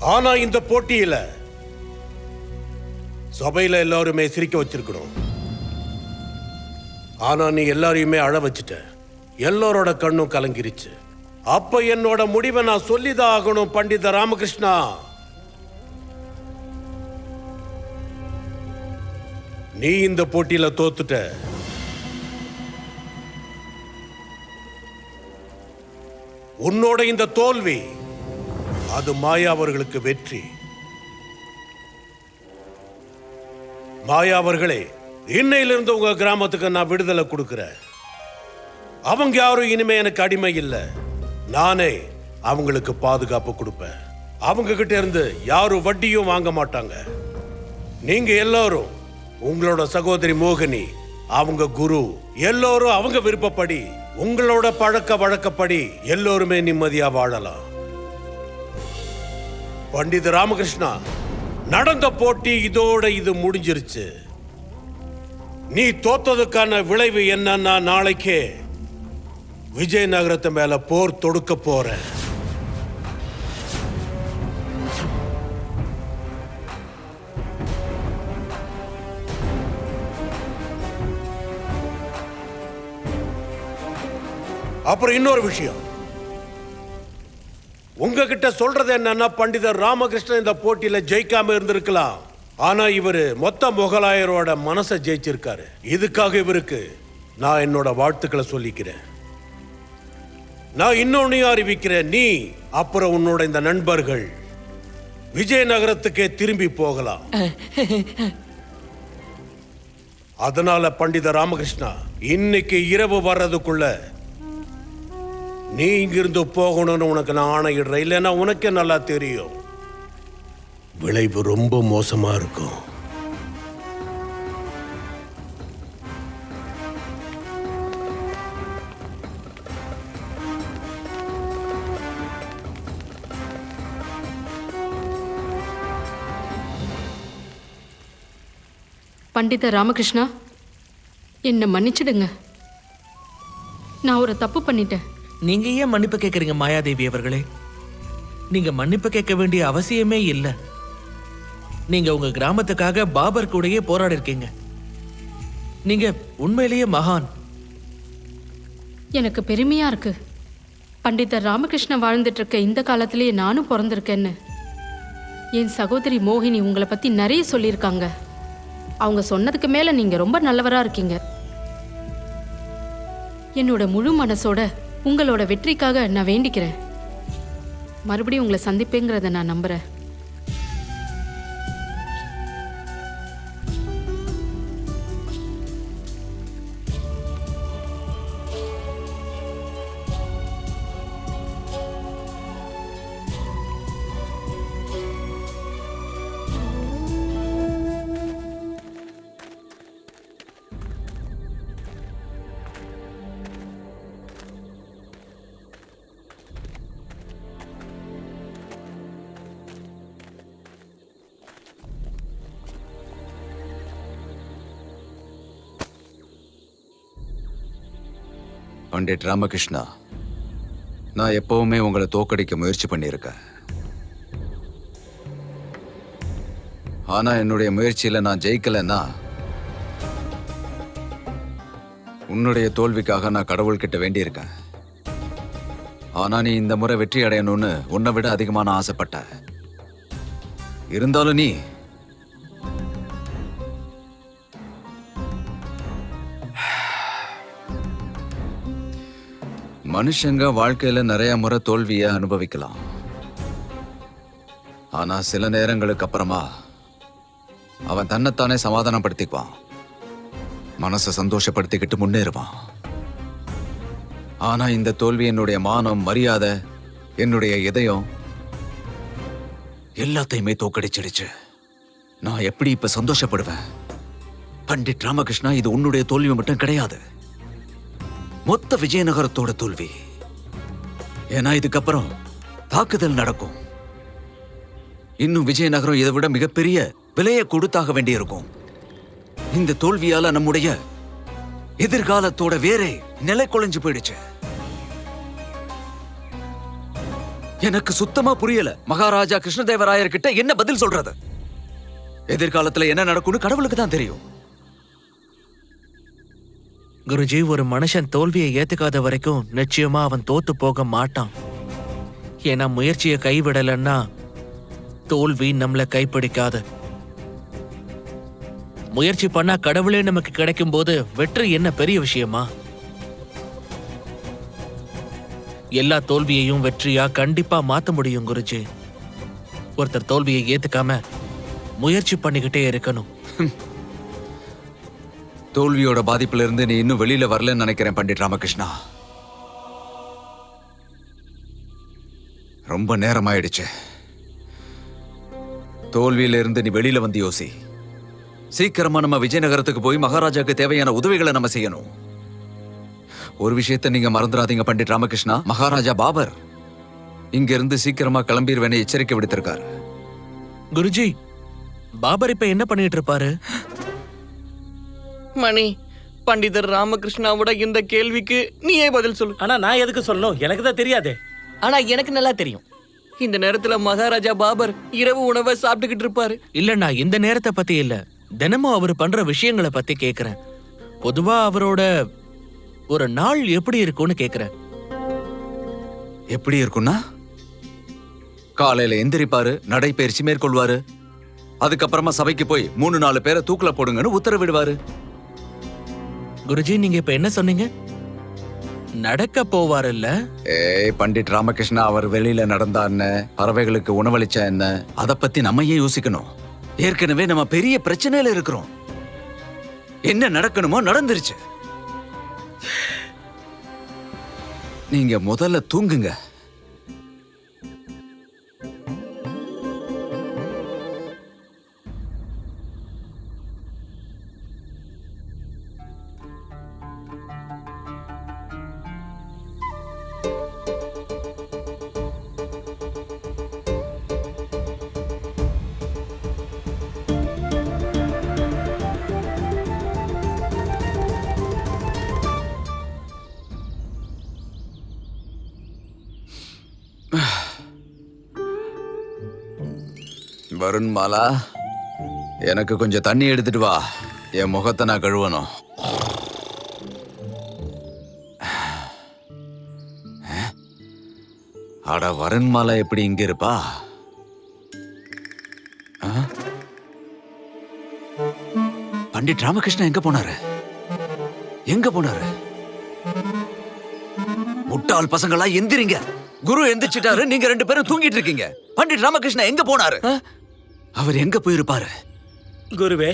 ஆனா இந்த போட்டியில சபையில எல்லாருமே சிரிக்க வச்சிருக்கணும். ஆனா நீ எல்லாரையுமே அழ வச்சுட்ட. எல்லாரோட கண்ணும் கலங்கிருச்சு. அப்ப என்னோட முடிவை நான் சொல்லிதான் ஆகணும் பண்டித ராமகிருஷ்ணா. நீ இந்த போட்டியில தோத்துட்ட. உன்னோட இந்த தோல்வி அது மாயா அவர்களுக்கு வெற்றி. மாயா அவர்களே இன்னையிலிருந்து உங்க கிராமத்துக்கு நான் விடுதலை கொடுக்கிறேன். அவங்க யாரும் இனிமே எனக்கு அடிமை இல்லை. நானே அவங்களுக்கு பாதுகாப்பு கொடுப்பேன். அவங்க கிட்ட இருந்து யாரும் வட்டியும் வாங்க மாட்டாங்க. நீங்க எல்லாரும் உங்களோட சகோதரி மோகினி அவங்க குரு எல்லோரும் அவங்க விருப்பப்படி உங்களோட பழக்க வழக்கப்படி எல்லோருமே நிம்மதியா வாழலாம். பண்டித ராமகிருஷ்ணா நடந்த போட்டி இதோட இது முடிஞ்சிருச்சு. நீ தோத்ததுக்கான விளைவு என்னன்னா நாளைக்கே விஜயநகரத்து மேல போர் தொடுக்க போற. அப்புறம் இன்னொரு விஷயம். உங்ககிட்ட சொல்றது என்னன்னா பண்டிதர் ராமகிருஷ்ணன் இந்த போட்டியில ஜெயிக்காம இருந்திருக்கலாம். ஆனா இவர் மொத்த முகலாயரோட மனசை ஜெயிச்சிருக்காரு. இதுக்காக இவருக்கு நான் என்னோட வாழ்த்துக்களை சொல்லிக்கிறேன். நான் இன்னொன்னையும் அறிவிக்கிறேன் நீ அப்புறம் உன்னோட இந்த நண்பர்கள் விஜயநகரத்துக்கே திரும்பி போகலாம். அதனால பண்டித ராமகிருஷ்ணா இன்னைக்கு இரவு வர்றதுக்குள்ள நீ இங்கிருந்து போகணும்னு உனக்கு நான் ஆணையிடுறேன். இல்லைன்னா உனக்கே நல்லா தெரியும். விளைவு ரொம்ப மோசமா இருக்கும். பண்டித ராமகிருஷ்ணா என்னை மன்னிச்சிடுங்க. நான் ஒரு தப்பு பண்ணிட்டேன். நீங்க ஏன் மன்னிப்பு கேட்குறீங்க மாயாதேவி அவர்களே? நீங்க மன்னிப்பு கேட்க வேண்டிய அவசியமே இல்லை. நீங்க உங்க கிராமத்துக்காக பாபர் கூடயே போராடி இருக்கீங்க நீங்க உண்மையிலேயே மகான். எனக்கு பெருமையா இருக்கு. பண்டிதர் ராமகிருஷ்ணன் வாழ்ந்துட்டு இருக்க இந்த காலத்திலேயே நானும் பிறந்திருக்கேன்னு. என் சகோதரி மோகினி உங்களை பத்தி நிறைய சொல்லியிருக்காங்க. அவங்க சொன்னதுக்கு மேல நீங்க ரொம்ப நல்லவரா இருக்கீங்க. என்னோட முழு மனசோட உங்களோட வெற்றிக்காக நான் வேண்டிக்கிறேன். மறுபடியும் உங்களை சந்திப்பேங்கிறத நான் நம்புறேன். பண்டிட் ராமகிருஷ்ணா நான் எப்பவுமே உங்களை தோக்கடிக்க முயற்சி பண்ணியிருக்கேன். ஆனா என்னுடைய முயற்சியில் நான் ஜெயிக்கலைன்னா உன்னுடைய தோல்விக்காக நான் கடவுள்கிட்ட வேண்டியிருக்கேன். ஆனா நீ இந்த முறை வெற்றி அடையணும்னு உன்னை விட அதிகமான ஆசைப்பட்ட ஆசைப்பட்டேன். இருந்தாலும் நீ மனுஷங்க வாழ்க்கையில நிறைய முறை தோல்வியை அனுபவிக்கலாம். ஆனா சில நேரங்களுக்கு அப்புறமா அவன் தன்னைத்தானே சமாதானப்படுத்திக்குவான். மனசை சந்தோஷப்படுத்திக்கிட்டு முன்னேறுவான். ஆனா இந்த தோல்வி என்னுடைய மானம் மரியாதை என்னுடைய இதயம் எல்லாத்தையுமே தோக்கடிச்சிடுச்சு. நான் எப்படி இப்ப சந்தோஷப்படுவேன்? பண்டிட் ராமகிருஷ்ணா இது உன்னுடைய தோல்வி மட்டும் கிடையாது. மொத்த விஜயநகரத்தோட தோல்வி. ஏன்னா இதுக்கப்புறம் தாக்குதல் நடக்கும். இன்னும் விஜயநகரம் இதை விட மிகப்பெரிய விலையை கொடுத்தாக வேண்டியிருக்கும். இந்த தோல்வியால நம்முடைய எதிர்காலத்தோட வேறே நிலை குலைஞ்சு போயிடுச்சு. எனக்கு சுத்தமா புரியல. மகாராஜா கிருஷ்ணதேவராயர் கிட்ட என்ன பதில் சொல்றது? எதிர்காலத்துல என்ன நடக்கும்னு கடவுளுக்கு தான் தெரியும். குருஜி ஒரு மனுஷன் தோல்வியை ஏத்துக்காத வரைக்கும் நிச்சயமா அவன் தோத்து போக மாட்டான். ஏன்னா முயற்சியை கைவிடலன்னா தோல்வி நம்மளை கைப்பிடிக்காது. முயற்சி பண்ணா கடவுளே நமக்கு கிடைக்கும் போது வெற்றி என்ன பெரிய விஷயமா? எல்லா தோல்வியையும் வெற்றியா கண்டிப்பா மாத்த முடியும் குருஜி. ஒருத்தர் தோல்வியை ஏத்துக்காம முயற்சி பண்ணிக்கிட்டே இருக்கணும். தோல்வியோட பாதிப்புல இருந்து நீ இன்னும் வெளியில வரலன்னு நினைக்கிறேன் பண்டிட் ராமகிருஷ்ணா. ரொம்ப நேரமாயிடுச்சு. தோல்வியில இருந்து நீ வெளியில வந்து யோசி. சீக்கிரமா நம்ம விஜயநகரத்துக்கு போய் மகாராஜாக்கு தேவையான உதவிகளை நம்ம செய்யணும். ஒரு விஷயத்த நீங்க மறந்துடாதீங்க பண்டிட் ராமகிருஷ்ணா. மகாராஜா பாபர் இங்க இருந்து சீக்கிரமா கிளம்பிடுவேன்னு எச்சரிக்கை விடுத்திருக்காரு. குருஜி பாபர் இப்ப என்ன பண்ணிட்டு இருப்பாரு? மணி பண்டிதர் ராமகிருஷ்ணாவோட இந்த கேள்விக்கு நீயே பதில் சொல்லு. ஆனா நான் எதுக்கு சொல்லணும்? எனக்கு தான் தெரியாதே. ஆனா எனக்கு நல்லா தெரியும். இந்த நேரத்துல மகாராஜா பாபர் இரவு உணவை சாப்பிட்டுக்கிட்டு இருப்பாரு. இல்ல நான் இந்த நேரத்தை பத்தி இல்ல. தினமும் அவர் பண்ற விஷயங்களை பத்தி கேக்குறேன். பொதுவா அவரோட ஒரு நாள் எப்படி இருக்கும்னு கேக்குறேன். எப்படி இருக்கும்னா? காலையில எந்திரிப்பாரு நடைபயிற்சி மேற்கொள்வாரு. அதுக்கப்புறமா சபைக்கு போய் மூணு நாலு பேரை தூக்குல போடுங்கன்னு உத்தரவிடுவாரு. குருஜி நீங்க இப்ப என்ன சொன்னீங்க? நடக்க போவாருல்ல? ஏய் பண்டிட் ராமகிருஷ்ணா அவர் வெளியில நடந்தா என்ன? பறவைகளுக்கு உணவளிச்சா என்ன? அத பத்தி நம்ம ஏன் யோசிக்கணும்? ஏற்கனவே நம்ம பெரிய பிரச்சனையில இருக்கிறோம். என்ன நடக்கணுமோ நடந்துருச்சு. நீங்க முதல்ல தூங்குங்க. வருண் மாலா எனக்கு கொஞ்சம் தண்ணி எடுத்துட்டு வா. என் முகத்தை நான் கழுவணும். அட வருண் மாலா எப்படி இங்க இருப்பா? ஆ? பண்டிட் ராமகிருஷ்ணன் எங்க போனாரு? எங்க போனாரு? முட்டாள் பசங்களா எந்திரிங்க. குரு எந்திரிச்சிட்டாரு நீங்க ரெண்டு பேரும் தூங்கிட்டு இருக்கீங்க. பண்டிட் ராமகிருஷ்ணன் எங்க போனாரு? அவர் எங்க போயிருப்பாரு? குருவே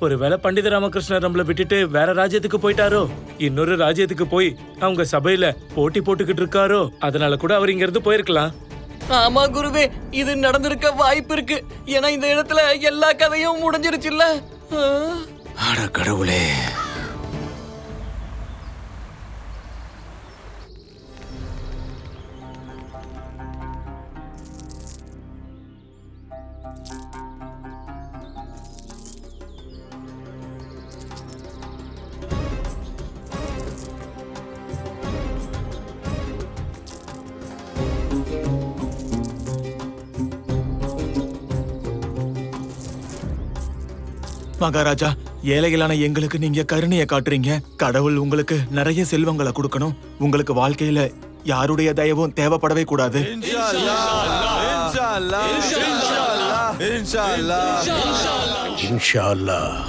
ஒருவேளை பண்டித ராமகிருஷ்ணர் நம்மள விட்டுட்டு வேற ராஜ்யத்துக்கு போயிட்டாரோ? இன்னொரு ராஜ்யத்துக்கு போய் அவங்க சபையில போட்டி போட்டுக்கிட்டு இருக்காரோ? அதனால கூட அவர் இங்க இருந்து போயிருக்கலாம். ஆமா குருவே இது நடந்திருக்க வாய்ப்பு இருக்கு. ஏன்னா இந்த இடத்துல எல்லா கதையும் முடிஞ்சிருச்சுல்ல? ஆ. அட கடவுளே. மகாராஜா ஏழைகளான எங்களுக்கு நீங்க கருணையை காட்டுறீங்க. கடவுள் உங்களுக்கு நிறைய செல்வங்களை கொடுக்கணும். உங்களுக்கு வாழ்க்கையில யாருடைய தயவும் தேவைப்படவே கூடாது. இன்ஷா அல்லாஹ்.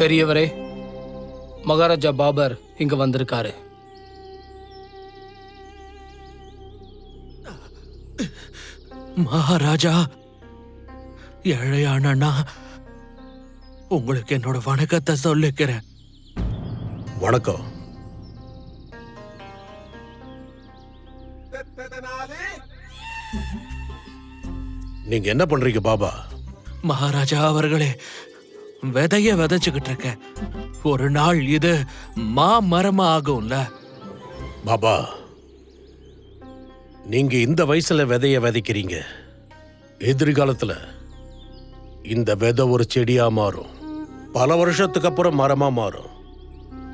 பெரியவரே மகாராஜா பாபர் இங்க வந்திருக்காரு. மகாராஜா ஏழையான உங்களுக்கு என்னோட வணக்கத்தை சொல்லிக்கிறேன். வணக்கம். நீங்க என்ன பண்றீங்க பாபா? மகாராஜா அவர்களே விதைய விதைச்சுக்கிட்டு இருக்க. ஒரு நாள் இது மா மரமா ஆகும்ல பாபா நீங்க இந்த வயசுல விதைய விதைக்கிறீங்க. எதிர்காலத்துல இந்த விதை ஒரு செடியா மாறும். பல வருஷத்துக்கு அப்புறம் மரமா மாறும்.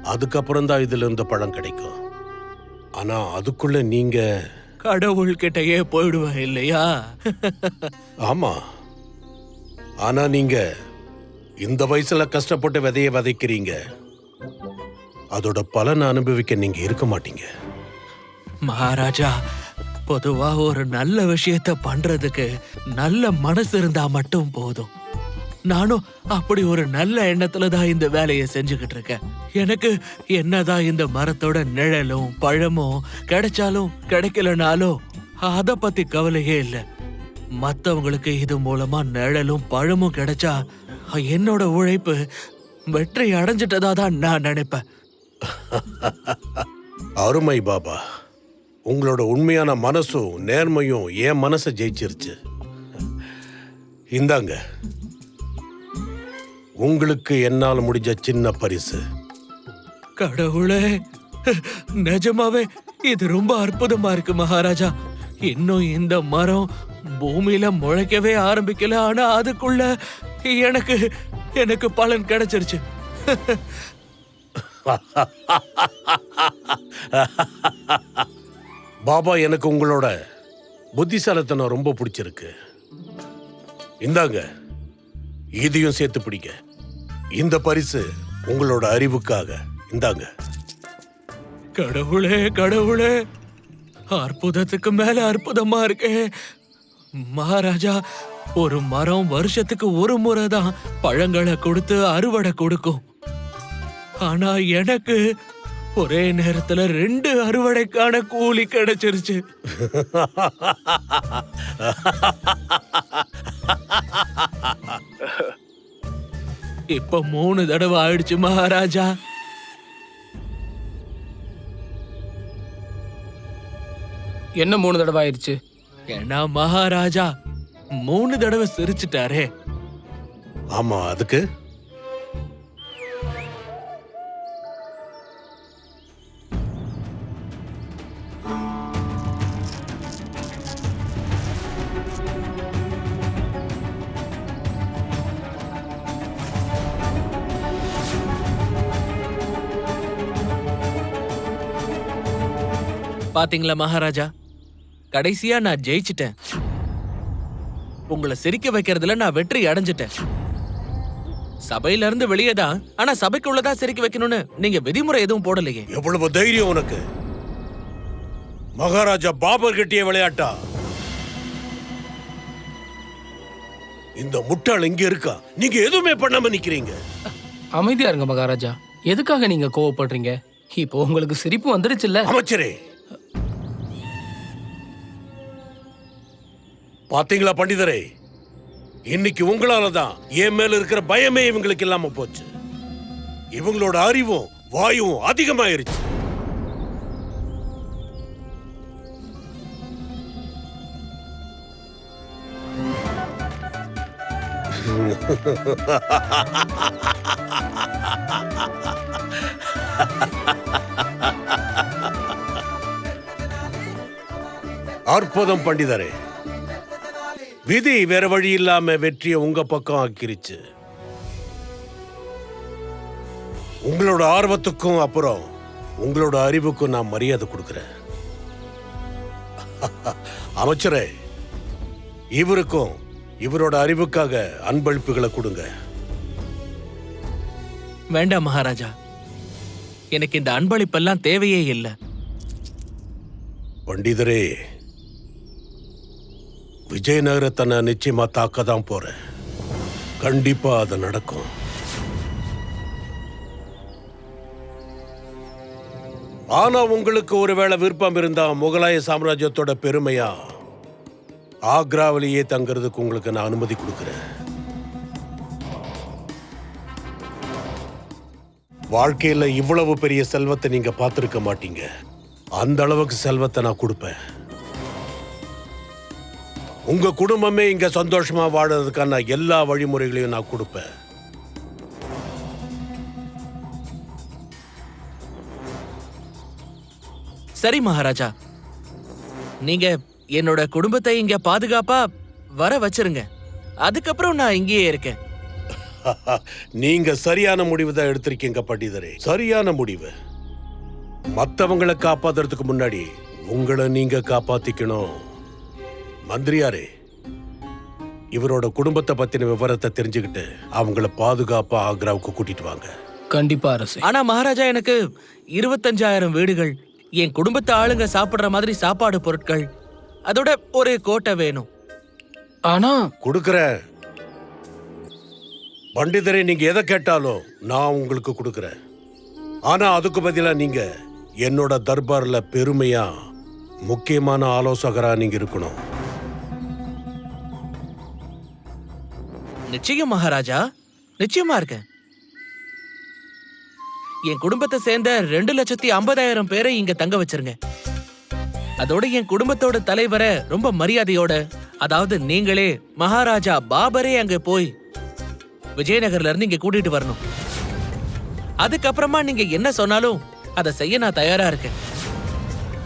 அதுக்கப்புறம் தான் இதுல இருந்து பழம் கிடைக்கும். ஆனா அதுக்குள்ள நீங்க கடவுள்கிட்டயே போயிடுவேன் இல்லையா? ஆமா. ஆனா நீங்க இந்த வயசுல கஷ்டப்பட்டு விதைய விதைக்கிறீங்க. அதோட பலனை அனுபவிக்க நீங்க இருக்க மாட்டீங்க. மகாராஜா பொதுவா ஒரு நல்ல விஷயத்த பண்றதுக்கு நல்ல மனசு இருந்தா மட்டும் போதும். நானும் அப்படி ஒரு நல்ல எண்ணத்துல தான் இந்த வேலையை செஞ்சுக்கிட்டு இருக்கேன். எனக்கு என்னதான் இந்த மரத்தோட நிழலும் பழமும் கிடைச்சாலும் கிடைக்கலனாலும் அத பத்தி கவலையே இல்லை. மத்தவங்களுக்கு இது மூலமா நிழலும் பழமும் கிடைச்சா என்னோட உழைப்பு வெற்றி அடைஞ்சிட்டதா தான் நான் நினைப்பேன். அருமை பாபா. உங்களோட உண்மையான மனசும் நேர்மையும் என் மனசை ஜெயிச்சிருச்சு. இந்தாங்க. உங்களுக்கு என்னால் முடிஞ்ச சின்ன பரிசு. கடவுளே நிஜமாவே இது ரொம்ப அற்புதமா இருக்கு மகாராஜா. இன்னும் இந்த மரம் பூமியில முளைக்கவே ஆரம்பிக்கல ஆனா அதுக்குள்ள எனக்கு எனக்கு பலன் கிடைச்சிருச்சு. பாபா எனக்கு உங்களோட புத்திசாலித்தனம் ரொம்ப பிடிச்சிருக்கு. இந்தாங்க இதையும் சேர்த்து பிடிங்க. இந்த பரிசு உங்களோட அறிவுக்காக. இந்தாங்க. கடவுளே கடவுளே அற்புதத்துக்கு மேல அற்புதமா இருக்கே. மகாராஜா ஒரு மரம் வருஷத்துக்கு ஒரு முறை தான் பழங்களை கொடுத்து அறுவடை கொடுக்கும். ஆனா எனக்கு ஒரே நேரத்துல ரெண்டு அறுவடைக்கான கூலி கிடைச்சிருச்சு. இப்ப மூணு தடவை ஆயிடுச்சு மகாராஜா. என்ன மூணு தடவை ஆயிடுச்சு? ஏன்னா மகாராஜா மூணு தடவை சிரிச்சிட்டாரே. ஆமா அதுக்கு? பாத்தீங்களா மகாராஜா? கடைசியா நான் ஜெயிச்சிட்டேன். உங்களை சிரிக்க வைக்கிறதுல நான் வெற்றி அடைஞ்சிட்டேன். சபையில இருந்து வெளியே தான். ஆனா சபைக்குள்ளதா சிரிக்க வைக்கணும்னு நீங்க விதிமுறை எதுவும் போடலையே. எவ்வளவு தைரியம் உனக்கு? மகாராஜா பாபர் கிட்டிய விளையாட்டா? இந்த முட்டாள் இங்க இருக்கா? நீங்க எதுவுமே பண்ணாம நிக்கிறீங்க. அமைதியா இருங்க மகாராஜா. எதுக்காக நீங்க கோவப்படுறீங்க? இப்போ உங்களுக்கு சிரிப்பு வந்துடுச்சுல்ல அமைச்சரே பாத்தீங்களா பண்டிதரே? இன்னைக்கு உங்களால தான் என் மேல இருக்கிற பயமே இவங்களுக்கு இல்லாம போச்சு. இவங்களோட அறிவும் வாயுவும் அதிகமாயிருச்சு. அற்புதம் பண்டிதரே. விதி வேற வழி இல்லாம வெற்றியை உங்க பக்கம் ஆக்கிருச்சு. உங்களோட ஆர்வத்துக்கும் அப்புறம் உங்களோட அறிவுக்கும் நான் மரியாதை கொடுக்கிறேன். அமைச்சரே இவருக்கும் இவரோட அறிவுக்காக அன்பளிப்புகளை கொடுங்க. வேண்டாம் மகாராஜா. எனக்கு இந்த அன்பளிப்பெல்லாம் தேவையே இல்லை. பண்டிதரே விஜயநகரத்தை நான் நிச்சயமா தாக்க தான் போறேன். கண்டிப்பா அது நடக்கும். ஆனா உங்களுக்கு ஒருவேளை விருப்பம் இருந்தா முகலாய சாம்ராஜ்யத்தோட பெருமையா? ஆக்ராவிலேயே தங்குறதுக்கு உங்களுக்கு நான் அனுமதி கொடுக்கிறேன். வாழ்க்கையில இவ்வளவு பெரிய செல்வத்தை நீங்க பார்த்துருக்க மாட்டீங்க. அந்த அளவுக்கு செல்வத்தை நான் கொடுப்பேன். உங்க குடும்பமே இங்க சந்தோஷமா வாழறதுக்கான எல்லா வழிமுறைகளையும் நான் கொடுப்பேன். சரி மகாராஜா. நீங்க என்னோட குடும்பத்தை இங்க பாதுகாப்பா வர வச்சிருங்க. அதுக்கப்புறம் நான் இங்கேயே இருக்கேன். நீங்க சரியான முடிவு தான் எடுத்திருக்கீங்க பண்டிதரே. சரியான முடிவு. மத்தவங்களை காப்பாத்துறதுக்கு முன்னாடி உங்களை நீங்க காப்பாத்திக்கணும். மந்திரியாரே இவரோட குடும்பத்தை பத்தின விவரத்தை தெரிஞ்சுக்கிட்டு அவங்கள பாதுகாப்பா ஆக்ராவுக்கு கூட்டிட்டு வாங்க. கண்டிப்பா அரசே. ஆனா மகாராஜா எனக்கு இருபத்தஞ்சாயிரம் வீடுகள் என் குடும்பத்து ஆளுங்க சாப்பிடுற மாதிரி சாப்பாடு பொருட்கள் அதோட ஒரு கோட்டை வேணும். ஆனா கொடுக்கறேன் பண்டிதரே நீங்க எதை கேட்டாலும் நான் உங்களுக்கு கொடுக்கறேன். ஆனா அதுக்கு பதிலா நீங்க என்னோட தர்பார்ல பெருமையா முக்கியமான ஆலோசகரா நீங்க இருக்கணும். நிச்சயம் மகாராஜா. நிச்சயமா இருக்கேன். என் குடும்பத்தை சேர்ந்த ரெண்டு லட்சத்தி ஐம்பதாயிரம் பேரை இங்க தங்க வச்சிருங்க. அதோட என் குடும்பத்தோட தலைவரை ரொம்ப மரியாதையோட அதாவது நீங்களே மகாராஜா பாபரே அங்க போய் விஜயநகர்ல இருந்து இங்க கூட்டிட்டு வரணும். அதுக்கப்புறமா நீங்க என்ன சொன்னாலும் அதை செய்ய நான் தயாரா இருக்கேன்.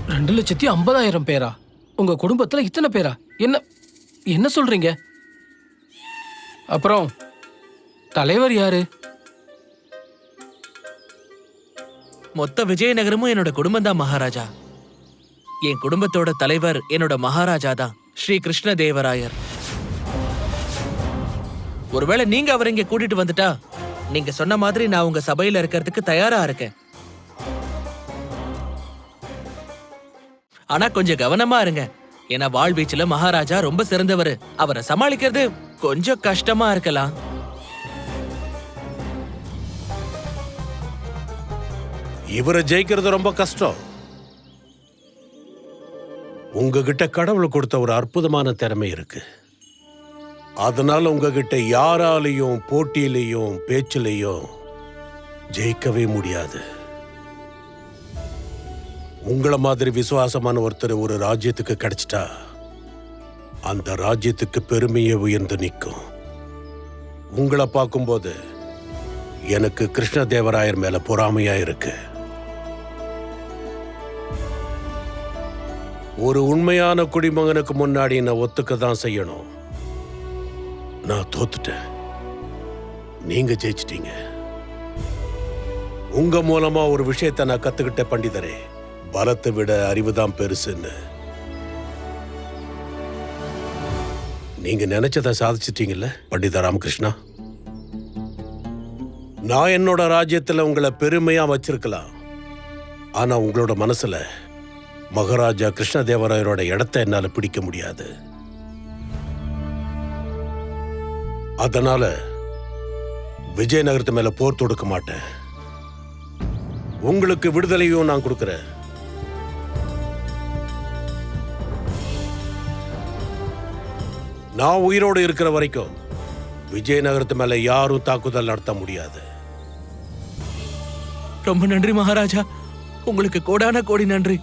ரெண்டு லட்சத்தி ஐம்பதாயிரம் பேரா? உங்க குடும்பத்துல இத்தனை பேரா? என்ன என்ன சொல்றீங்க? அப்புறம் தலைவர் யாரு? மொத்த விஜயநகரமும் என்னோட குடும்பம் தான் மகாராஜா. என் குடும்பத்தோட தலைவர் என்னோட மகாராஜா தான் ஸ்ரீ கிருஷ்ணதேவராயர். ஒருவேளை நீங்க அவரை இங்க கூட்டிட்டு வந்துட்டா நீங்க சொன்ன மாதிரி நான் உங்க சபையில இருக்கிறதுக்கு தயாரா இருக்கேன். ஆனா கொஞ்சம் கவனமா இருங்க. ஏன்னா வாழ்வீச்சுல மகாராஜா ரொம்ப சிறந்தவர். அவரை சமாளிக்கிறது கொஞ்சம் கஷ்டமா இருக்கலாம். இவரை ஜெயிக்கிறது ரொம்ப கஷ்டம். உங்ககிட்ட கடவுள் கொடுத்த ஒரு அற்புதமான திறமை இருக்கு. அதனால உங்ககிட்ட யாராலையும் போட்டியிலையும் பேச்சிலையும் ஜெயிக்கவே முடியாது. உங்களை மாதிரி விசுவாசமான ஒருத்தர் ஒரு ராஜ்யத்துக்கு கிடைச்சிட்டா அந்த ராஜ்யத்துக்கு பெருமையை உயர்ந்து நிற்கும். உங்களை பார்க்கும்போது எனக்கு கிருஷ்ணதேவராயர் மேல பொறாமையா இருக்கு. ஒரு உண்மையான குடிமகனுக்கு முன்னாடி நான் ஒத்துக்க தான் செய்யணும். நான் தோத்துட்டேன். நீங்க ஜெயிச்சிட்டீங்க. உங்க மூலமா ஒரு விஷயத்தை நான் கத்துக்கிட்ட பண்டிதரே பலத்தை விட அறிவுதான் பெருசுன்னு. நீங்க நினைச்சதை சாதிச்சிட்டீங்கல்ல பண்டித ராமகிருஷ்ணா? நான் என்னோட ராஜ்யத்துல உங்களை பெருமையா வச்சிருக்கலாம். ஆனா உங்களோட மனசுல மகாராஜா கிருஷ்ணதேவராயரோட இடத்தை என்னால பிடிக்க முடியாது. அதனால விஜயநகரத்து மேல போர் தொடுக்க மாட்டேன். உங்களுக்கு விடுதலையும் நான் கொடுக்குறேன். நான் உயிரோடு இருக்கிற வரைக்கும் விஜயநகரத்து மேல யாரும் தாக்குதல் நடத்த முடியாது. ரொம்ப நன்றி மகாராஜா. உங்களுக்கு கோடான கோடி நன்றி.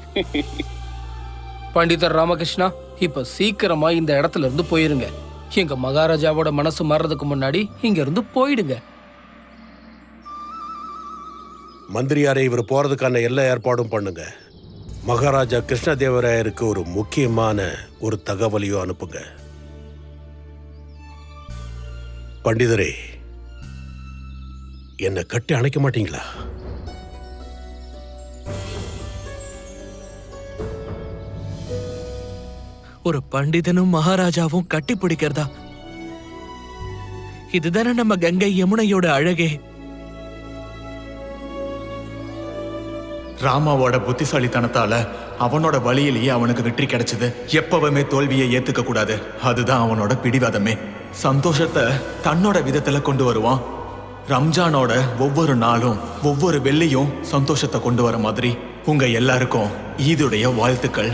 பண்டிதர் ராமகிருஷ்ணா இப்ப சீக்கிரமா இந்த இடத்துல இருந்து போயிருங்க. எங்க மகாராஜாவோட மனசு மாறுறதுக்கு முன்னாடி இங்க இருந்து போயிடுங்க. மந்திரியாரை இவர் போறதுக்கான எல்லா ஏற்பாடும் பண்ணுங்க. மகாராஜா கிருஷ்ணதேவராயருக்கு ஒரு முக்கியமான ஒரு தகவலையும் அனுப்புங்க. பண்டிதரே என்னை கட்டி அணைக்க மாட்டீங்களா? ஒரு பண்டிதனும் மகாராஜாவும் கட்டி பிடிக்கிறதா? இதுதானே நம்ம கங்கை யமுனையோட அழகே. ராமாவோட புத்திசாலித்தனத்தால அவனோட வழியிலேயே அவனுக்கு வெற்றி கிடைச்சது. எப்பவுமே தோல்வியை ஏத்துக்க கூடாது. அதுதான் அவனோட பிடிவாதமே. சந்தோஷத்தை தன்னோட விதத்துல கொண்டு வருவான். ரம்ஜானோட ஒவ்வொரு நாளும் ஒவ்வொரு வெள்ளியும் சந்தோஷத்தை கொண்டு வர மாதிரி உங்க எல்லாருக்கும் ஈதுடைய வாழ்த்துக்கள்.